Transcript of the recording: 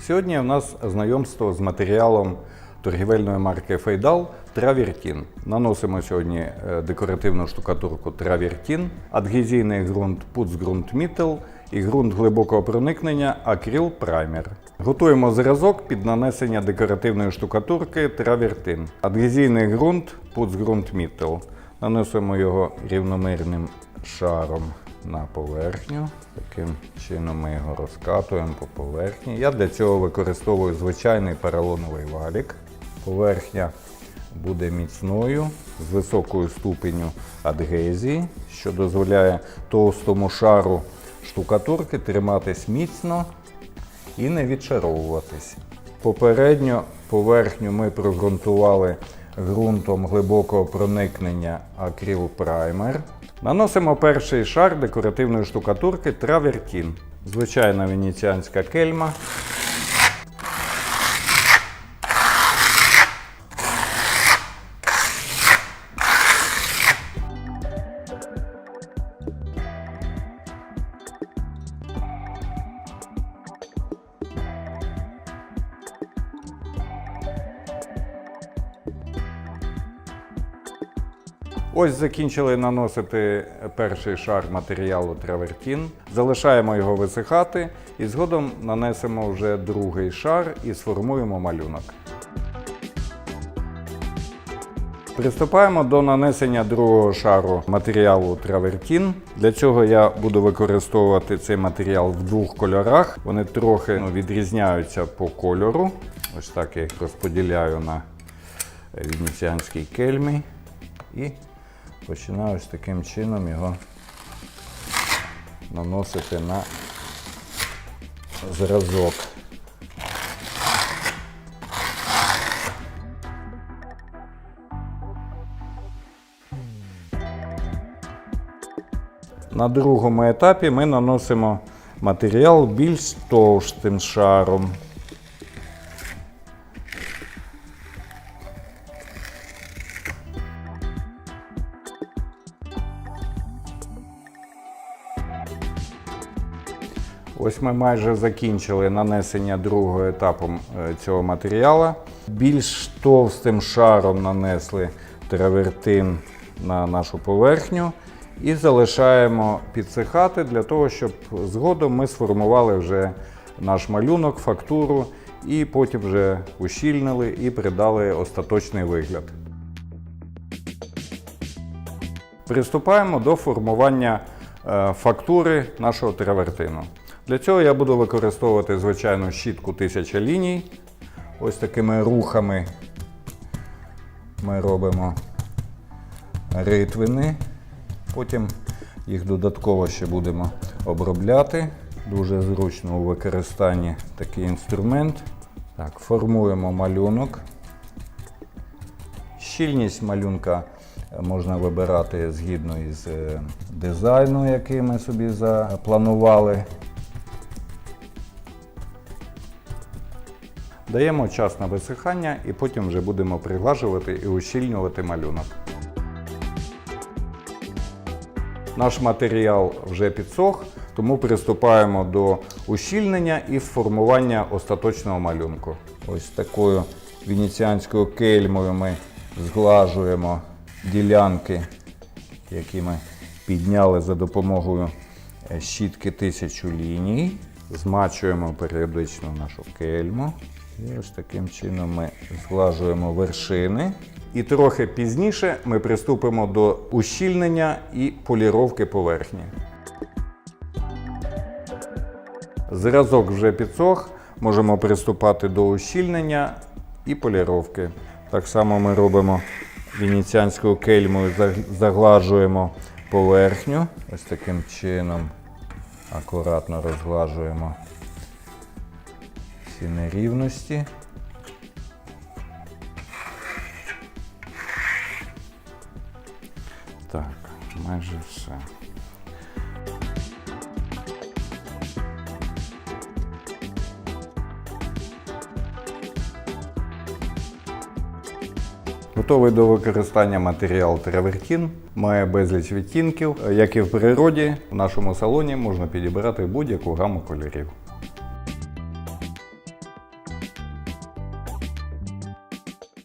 Сьогодні у нас знайомство з матеріалом торгівельної марки Фейдал Травертін. Наносимо сьогодні е, декоративну штукатурку Травертін, адгезійний ґрунт Putzgrund Mittel і ґрунт глибокого проникнення Акрил Праймер. Готуємо зразок під нанесення декоративної штукатурки Травертин. Адгезійний ґрунт Putzgrund Mittel. Наносимо його рівномірним шаром на поверхню. Таким чином ми його розкатуємо по поверхні. Я для цього використовую звичайний поролоновий валік. Поверхня буде міцною з високою ступеню адгезії, що дозволяє товстому шару штукатурки триматись міцно і не відшаровуватись. Попередньо поверхню ми прогрунтували ґрунтом глибокого проникнення Primer. Наносимо перший шар декоративної штукатурки Травертін. Звичайна венеціанська кельма. Ось закінчили наносити перший шар матеріалу травертін. Залишаємо його висихати і згодом нанесемо вже другий шар і сформуємо малюнок. Приступаємо до нанесення другого шару матеріалу травертін. Для цього я буду використовувати цей матеріал в двох кольорах. Вони трохи ну, відрізняються по кольору. Ось так я їх розподіляю на венеціанській кельмі. І починаю ось таким чином його наносити на зразок. На другому етапі ми наносимо матеріал більш товстим шаром. Ось ми майже закінчили нанесення другого етапу е, цього матеріалу. Більш товстим шаром нанесли травертин на нашу поверхню і залишаємо підсихати для того, щоб згодом ми сформували вже наш малюнок, фактуру і потім вже ущільнили і придали остаточний вигляд. Приступаємо до формування е, фактури нашого травертину. Для цього я буду використовувати звичайну щітку 1000 ліній. Ось такими рухами ми робимо ритвини. Потім їх додатково ще будемо обробляти. Дуже зручно у використанні такий інструмент. Так, формуємо малюнок. Щільність малюнка можна вибирати згідно із е, дизайну, який ми собі запланували. Даємо час на висихання і потім вже будемо приглажувати і ущільнювати малюнок. Наш матеріал вже підсох, тому приступаємо до ущільнення і формування остаточного малюнку. Ось такою венеціанською кельмою ми зглажуємо ділянки, які ми підняли за допомогою е, щітки тисячу ліній. Змачуємо періодично нашу кельму. І ось таким чином ми зглажуємо вершини. І трохи пізніше ми приступимо до ущільнення і поліровки поверхні. Зразок вже підсох, можемо приступати до ущільнення і поліровки. Так само ми робимо венеціанською кельмою, заглажуємо поверхню. Ось таким чином акуратно розглажуємо всі нерівності. Так, майже все. Готовий до використання матеріал Травертін. Має безліч відтінків. Як і в природі, в нашому салоні можна підібрати будь-яку гаму кольорів.